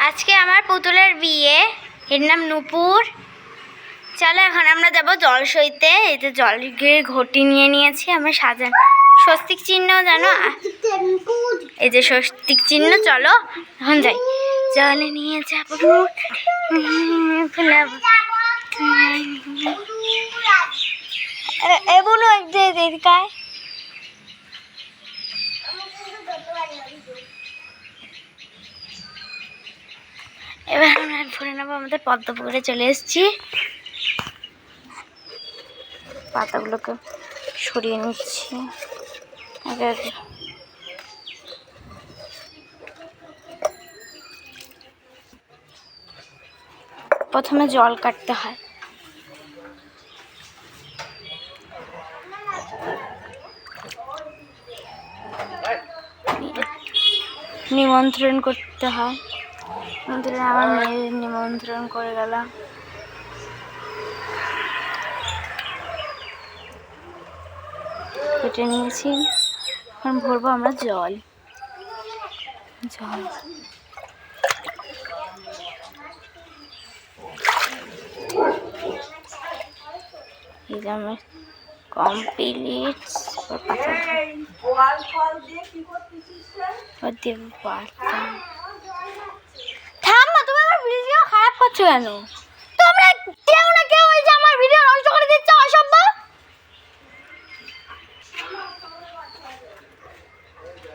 আজকে আমার পুতুলের বিয়ে। এর নাম নূপুর। চলো এখন আমরা যাব জল সইতে। এই যে জলের ঘটি নিয়ে নিয়েছি, আমরা সাজান। স্বস্তিক চিহ্ন জানো? এই যে স্বস্তিক চিহ্ন, চলো এখন যাই। জলে নিয়ে যাব। এ- এ বলো এবার আমরা ভরে নেব আমাদের পদ্ম পুকুরে চলে এসেছি। পাতাগুলোকে সরিয়ে নিচ্ছি। প্রথমে জল কাটতে হয়। নিমন্ত্রণ করতে হয়। আমার মেয়ের নিমন্ত্রণ করে গেলাম। কেটে নিয়েছি। এখন ভরবো আমরা জল। জল। এই যে আমার কমপ্লিট কেন? তোমরা কেউ না কেউ এই যে আমার ভিডিও